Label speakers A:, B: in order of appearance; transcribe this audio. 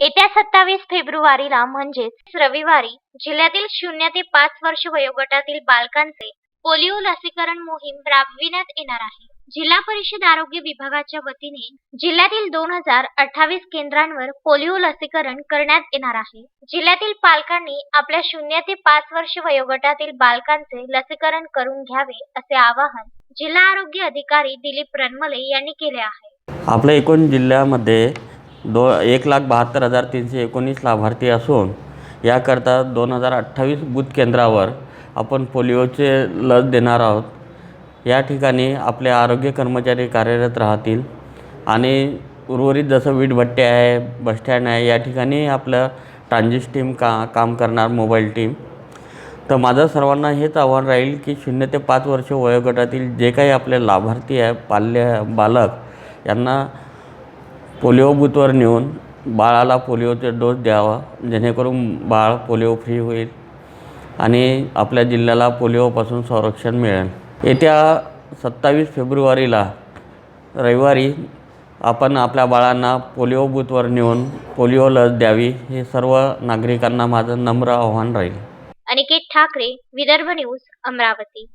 A: येत्या सत्तावीस फेब्रुवारीला म्हणजेच रविवारी जिल्ह्यातील शून्य ते पाच वर्ष वयोगटातील बालकांचे पोलिओ लसीकरण मोहीम राबविण्यात येणार आहे. जिल्हा परिषद आरोग्य विभागाच्या वतीने जिल्ह्यातील दोन हजार अठ्ठावीस केंद्रांवर पोलिओ लसीकरण करण्यात येणार आहे. जिल्ह्यातील पालकांनी आपल्या शून्य ते पाच वर्ष वयोगटातील बालकांचे लसीकरण करून घ्यावे असे आवाहन जिल्हा आरोग्य अधिकारी दिलीप रनमले यांनी केले आहे.
B: आपल्या एकूण जिल्ह्यामध्ये दो एक लाख बहात्तर हजार तीनशे एकोणीस लाभार्थी असून याकरता दोन हजार अठ्ठावीस बूथ केंद्रावर आपण पोलिओचे लस देणार आहोत. या ठिकाणी आपले आरोग्य कर्मचारी कार्यरत राहतील आणि उर्वरित जसं वीटभट्टी आहे बसस्टँड आहे या ठिकाणी आपलं ट्रान्झिट टीम का काम करणार मोबाईल टीम. तर माझं सर्वांना हेच आव्हान राहील की शून्य ते पाच वर्ष वयोगटातील जे काही आपले लाभार्थी आहे पाल्य बालक यांना पोलिओ बूथवर नेऊन बाळाला पोलिओचे डोस द्यावा जेणेकरून बाळ पोलिओ फ्री होईल आणि आपल्या जिल्ह्याला पोलिओपासून संरक्षण मिळेल. येत्या सत्तावीस फेब्रुवारीला रविवारी आपण आपल्या बाळांना पोलिओ बूथवर नेऊन पोलिओ लस द्यावी हे सर्व नागरिकांना माझं नम्र आव्हान राहील.
A: अनिकेत ठाकरे विदर्भ न्यूज अमरावती.